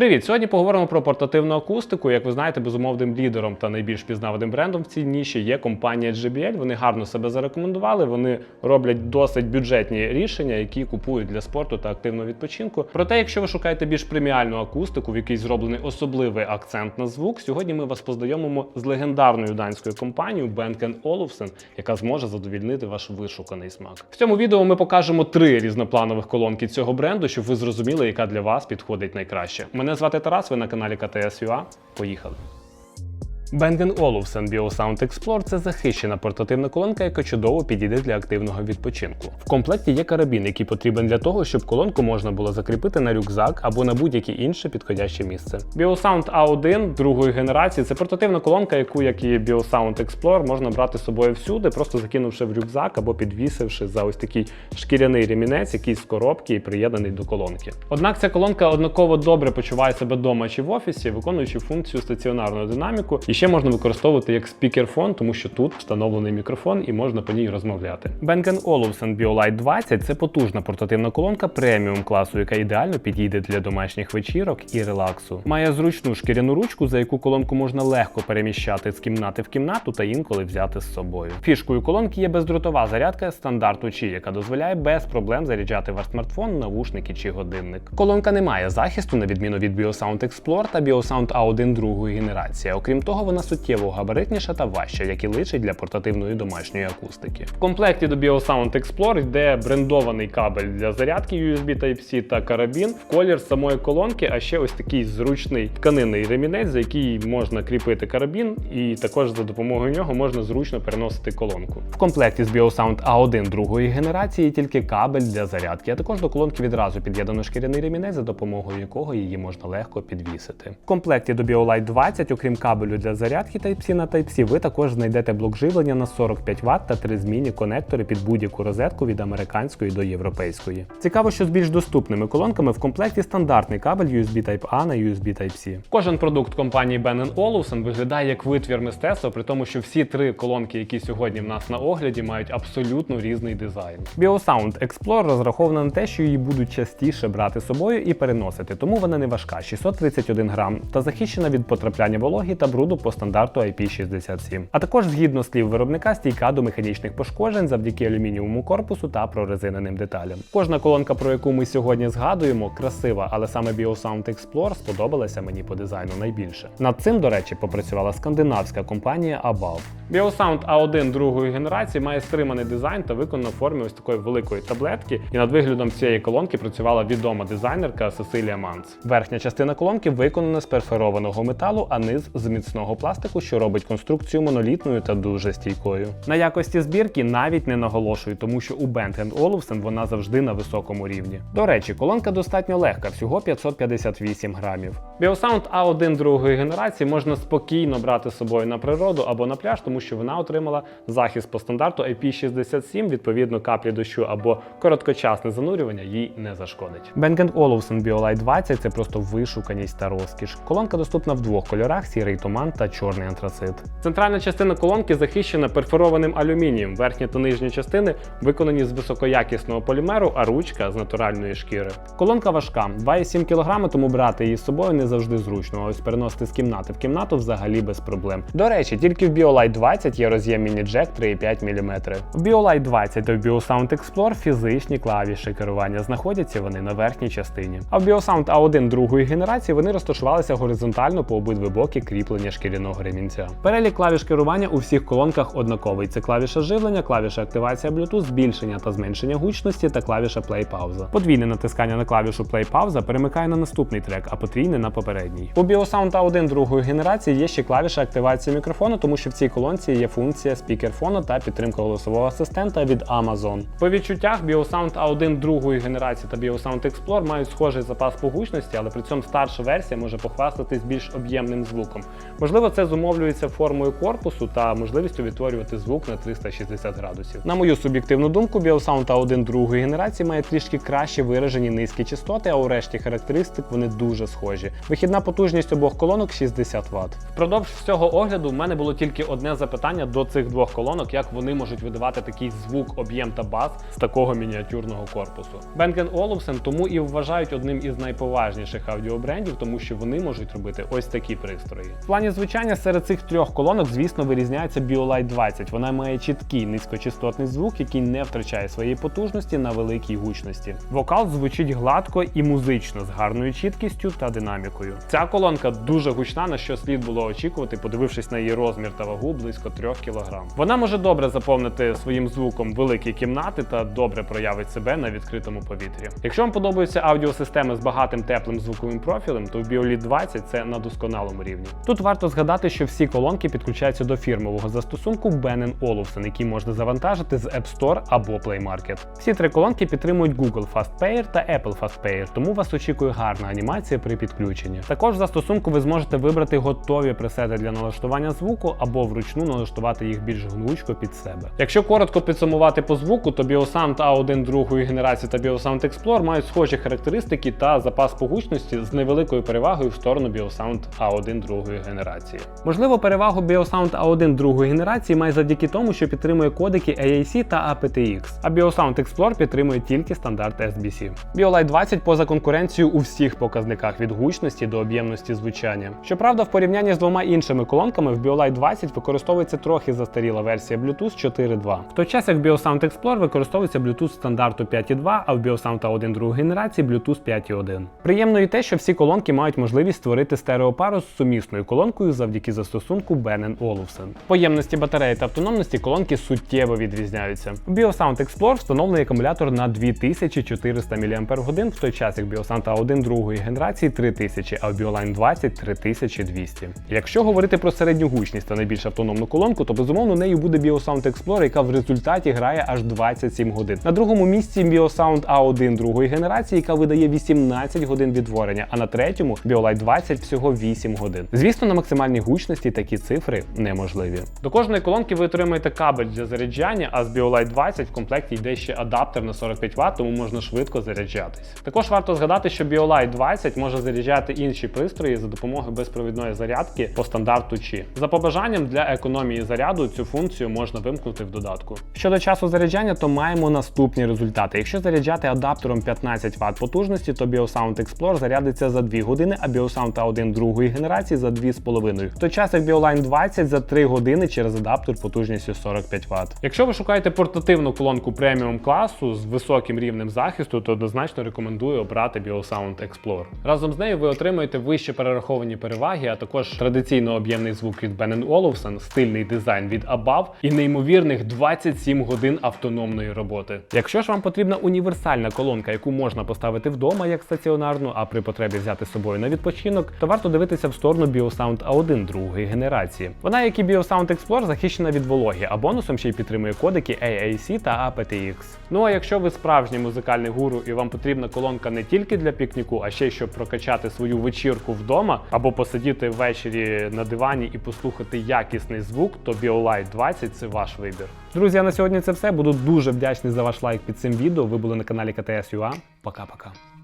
Привіт! Сьогодні поговоримо про портативну акустику. Як ви знаєте, безумовним лідером та найбільш пізнаваним брендом в цій ніші є компанія JBL. Вони гарно себе зарекомендували. Вони роблять досить бюджетні рішення, які купують для спорту та активного відпочинку. Проте, якщо ви шукаєте більш преміальну акустику, в якій зроблений особливий акцент на звук, сьогодні ми вас познайомимо з легендарною данською компанією Bang Olufsen, яка зможе задовільнити ваш вишуканий смак. В цьому відео ми покажемо три різнопланових колонки цього бренду, щоб ви зрозуміли, яка для вас підходить найкраще. Мене звати Тарас, ви на каналі КТС.UA. Поїхали. Bang Olufsen BioSound Explorer – це захищена портативна колонка, яка чудово підійде для активного відпочинку. В комплекті є карабін, який потрібен для того, щоб колонку можна було закріпити на рюкзак або на будь-яке інше підходяще місце. BioSound A1 другої генерації це портативна колонка, яку, як і BioSound Explorer, можна брати з собою всюди, просто закинувши в рюкзак або підвісивши за ось такий шкіряний ремінець, який з коробки і приєднаний до колонки. Однак ця колонка однаково добре почуває себе вдома чи в офісі, виконуючи функцію стаціонарного динаміку. І ще можна використовувати як спікерфон, тому що тут встановлений мікрофон і можна по ній розмовляти. Bang Olufsen BioLite 20 це потужна портативна колонка преміум класу, яка ідеально підійде для домашніх вечірок і релаксу. Має зручну шкіряну ручку, за яку колонку можна легко переміщати з кімнати в кімнату та інколи взяти з собою. Фішкою колонки є бездротова зарядка стандарту Qi, яка дозволяє без проблем заряджати ваш смартфон, навушники чи годинник. Колонка не має захисту на відміну від BioSound Explorer та BioSound A1 другої генерації. Окрім того, вона суттєво габаритніша та важча, як і личить для портативної домашньої акустики. В комплекті до BioSound Explorer йде брендований кабель для зарядки USB Type-C та карабін в колір самої колонки, а ще ось такий зручний тканинний ремінець, за який можна кріпити карабін, і також за допомогою нього можна зручно переносити колонку. В комплекті з BioSound A1 другої генерації тільки кабель для зарядки, а також до колонки відразу під'єднано шкіряний ремінець, за допомогою якого її можна легко підвісити. В комплекті до BioLite 20, окрім кабелю для зарядки Type-C на Type-C, ви також знайдете блок живлення на 45 Вт та три змінні конектори під будь-яку розетку від американської до європейської. Цікаво, що з більш доступними колонками в комплекті стандартний кабель USB Type-A на USB Type-C. Кожен продукт компанії Bang Olufsen виглядає як витвір мистецтва, при тому, що всі три колонки, які сьогодні в нас на огляді, мають абсолютно різний дизайн. BioSound Explorer розрахована на те, що її будуть частіше брати з собою і переносити, тому вона не важка 631 грам та захищена від потрапляння вологі та бруду по стандарту IP67. А також, згідно слів виробника, стійка до механічних пошкоджень завдяки алюмінієвому корпусу та прорезиненим деталям. Кожна колонка, про яку ми сьогодні згадуємо, красива, але саме BioSound Explorer сподобалася мені по дизайну найбільше. Над цим, до речі, попрацювала скандинавська компанія Above. BioSound A1 другої генерації має стриманий дизайн та виконана в формі ось такої великої таблетки. І над виглядом цієї колонки працювала відома дизайнерка Сесилія Манц. Верхня частина колонки виконана з перфорованого металу, а низ з міцного пластику, що робить конструкцію монолітною та дуже стійкою. На якості збірки навіть не наголошую, тому що у Bang Olufsen вона завжди на високому рівні. До речі, колонка достатньо легка, всього 558 грамів. BioSound A1 другої генерації можна спокійно брати з собою на природу або на пляж, тому що вона отримала захист по стандарту IP67, відповідно каплі дощу або короткочасне занурювання їй не зашкодить. Bang Olufsen BioLite 20 це просто вишуканість та розкіш. Колонка доступна в двох кольорах: сірий туман та чорний антрацит. Центральна частина колонки захищена перфорованим алюмінієм. Верхня та нижня частини виконані з високоякісного полімеру, а ручка з натуральної шкіри. Колонка важка, 2,7 кг, тому брати її з собою не завжди зручно. а Ось переносити з кімнати в кімнату взагалі без проблем. До речі, тільки в BioLite 20 є роз'єм міні-джек 3,5 мм. В BioLite 20 та в BioSound Explorer фізичні клавіші керування знаходяться вони на верхній частині. А в BioSound A1 другої генерації вони розташувалися горизонтально по обидві боки кріплення шкіряного ремінця. Перелік клавіш керування у всіх колонках однаковий. Це клавіша живлення, клавіша активація Bluetooth, збільшення та зменшення гучності та клавіша play-пауза. Подвійне натискання на клавішу play-пауза перемикає на наступний трек, а потрійне на попередній. У BioSound A1 другої генерації є ще клавіша активації мікрофону, тому що в цій колонці є функція спікерфону та підтримка голосового асистента від Amazon. По відчуттях BioSound A1 другої генерації та BioSound Explorer мають схожий запас по гучності, але при цьому старша версія може похвастатись більш об'ємним звуком. Можливо, Можливо, це зумовлюється формою корпусу та можливістю відтворювати звук на 360 градусів. На мою суб'єктивну думку, Biosound A1 другої генерації має трішки краще виражені низькі частоти, а у решті характеристик вони дуже схожі. Вихідна потужність обох колонок 60 Вт. Впродовж всього огляду в мене було тільки одне запитання до цих двох колонок, як вони можуть видавати такий звук, об'єм та бас з такого мініатюрного корпусу. Bang Olufsen тому і вважають одним із найповажніших аудіобрендів, тому що вони можуть робити ось такі пристрої. В плані звучання серед цих трьох колонок, звісно, вирізняється BioLite 20. Вона має чіткий низькочастотний звук, який не втрачає своєї потужності на великій гучності. Вокал звучить гладко і музично, з гарною чіткістю та динамікою. Ця колонка дуже гучна, на що слід було очікувати, подивившись на її розмір та вагу близько 3 кг. Вона може добре заповнити своїм звуком великі кімнати та добре проявить себе на відкритому повітрі. Якщо вам подобаються аудіосистеми з багатим теплим звуковим профілем, то в BioLite 20 це на досконалому рівні. Тут варто згадати, що всі колонки підключаються до фірмового застосунку Bang Olufsen, який можна завантажити з App Store або Play Market. Всі три колонки підтримують Google FastPair та Apple FastPair, тому вас очікує гарна анімація при підключенні. Також в застосунку ви зможете вибрати готові пресети для налаштування звуку або вручну налаштувати їх більш гнучко під себе. Якщо коротко підсумувати по звуку, то Biosound A1 другої генерації та Biosound Explorer мають схожі характеристики та запас по гучності з невеликою перевагою в сторону Biosound A1 другої генерації. Можливо, перевагу Biosound A1 другої генерації має завдяки тому, що підтримує кодеки AAC та aptX, а Biosound Explorer підтримує тільки стандарт SBC. BioLite 20 поза конкуренцією у всіх показниках від гучності до об'ємності звучання. Щоправда, в порівнянні з двома іншими колонками в BioLite 20 використовується трохи застаріла версія Bluetooth 4.2. В той час як в Biosound Explorer використовується Bluetooth стандарту 5.2, а в Biosound A1 другої генерації Bluetooth 5.1. Приємно і те, що всі колонки мають можливість створити стереопару з сумісною колонкою завдяки застосунку Bang Olufsen. По ємності батареї та автономності колонки суттєво відрізняються. У Biosound Explorer встановлений акумулятор на 2400 мАч, в той час як Biosound A1 другої генерації 3000, а в BioLine 20 3200. Якщо говорити про середню гучність та найбільш автономну колонку, то безумовно нею буде Biosound Explorer, яка в результаті грає аж 27 годин. На другому місці Biosound A1 другої генерації, яка видає 18 годин відтворення, а на третьому BioLite 20 всього 8 годин. Звісно, на максимальній гучності такі цифри неможливі. До кожної колонки ви отримаєте кабель для заряджання, а з BioLite 20 в комплекті йде ще адаптер на 45 Вт, тому можна швидко заряджатись. Також варто згадати, що BioLite 20 може заряджати інші пристрої за допомогою безпровідної зарядки по стандарту Qi. За побажанням для економії заряду цю функцію можна вимкнути в додатку. Щодо часу заряджання, то маємо наступні результати. Якщо заряджати адаптером 15 Вт потужності, то Biosound Explorer зарядиться за 2 години, а Biosound A1 другої генерації за 2,5. В той час як BioLine 20 за 3 години через адаптер потужністю 45 Вт. Якщо ви шукаєте портативну колонку преміум класу з високим рівнем захисту, то однозначно рекомендую обрати Biosound Explorer. Разом з нею ви отримаєте вище перераховані переваги, а також традиційно об'ємний звук від Bang Olufsen, стильний дизайн від Above і неймовірних 27 годин автономної роботи. Якщо ж вам потрібна універсальна колонка, яку можна поставити вдома як стаціонарну, а при потребі взяти з собою на відпочинок, то варто дивитися в сторону Biosound A1 другої генерації. Вона, як і Biosound Explorer, захищена від вологи, а бонусом ще й підтримує кодеки AAC та aptX. Ну а якщо ви справжній музикальний гуру і вам потрібна колонка не тільки для пікніку, а ще й щоб прокачати свою вечірку вдома або посидіти ввечері на дивані і послухати якісний звук, то BioLite 20 це ваш вибір. Друзі, а на сьогодні це все. Буду дуже вдячний за ваш лайк під цим відео. Ви були на каналі КТС.ua. Пока-пока.